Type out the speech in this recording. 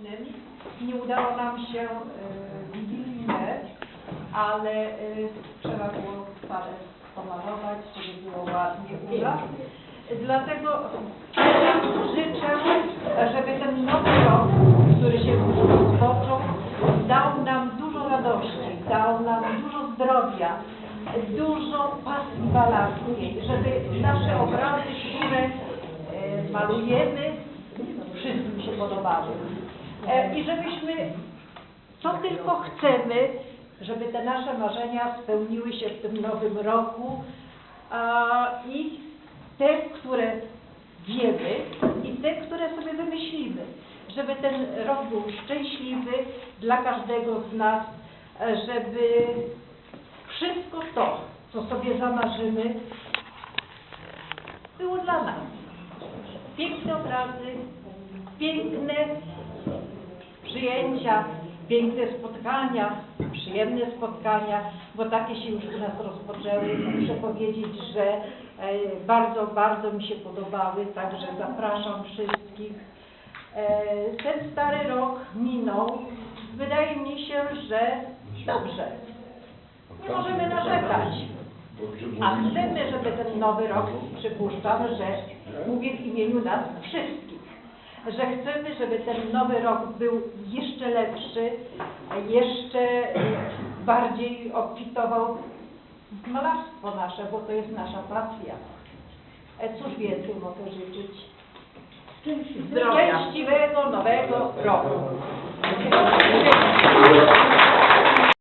nocnym. Nie udało nam się e, Wigilię, ale e, trzeba było parę pomalować, żeby było ładnie. Dlatego życzę, żeby ten nowy rok, który się rozpoczął, dał nam dużo radości, dał nam dużo zdrowia, dużo pasji balarskiej, żeby nasze obrazy, które e, malujemy, wszystkim się podobały. E, I żebyśmy, co tylko chcemy, żeby te nasze marzenia spełniły się w tym nowym roku i te, które wiemy i te, które sobie wymyślimy, żeby ten rok był szczęśliwy dla każdego z nas, e, żeby wszystko to, co sobie zamarzymy, było dla nas. Piękne obrazy, piękne przyjęcia, piękne spotkania, przyjemne spotkania, bo takie się już u nas rozpoczęły. Muszę powiedzieć, że e, bardzo, bardzo mi się podobały, także zapraszam wszystkich. E, Ten stary rok minął. Wydaje mi się, że dobrze. Nie możemy narzekać. A chcemy, żeby ten nowy rok, przypuszczam, że mówię w imieniu nas wszystkich, że chcemy, żeby ten nowy rok był jeszcze lepszy, jeszcze e, bardziej obfitował w malarstwo nasze, bo to jest nasza pasja. E, Cóż więcej mogę życzyć? Szczęśliwego nowego roku.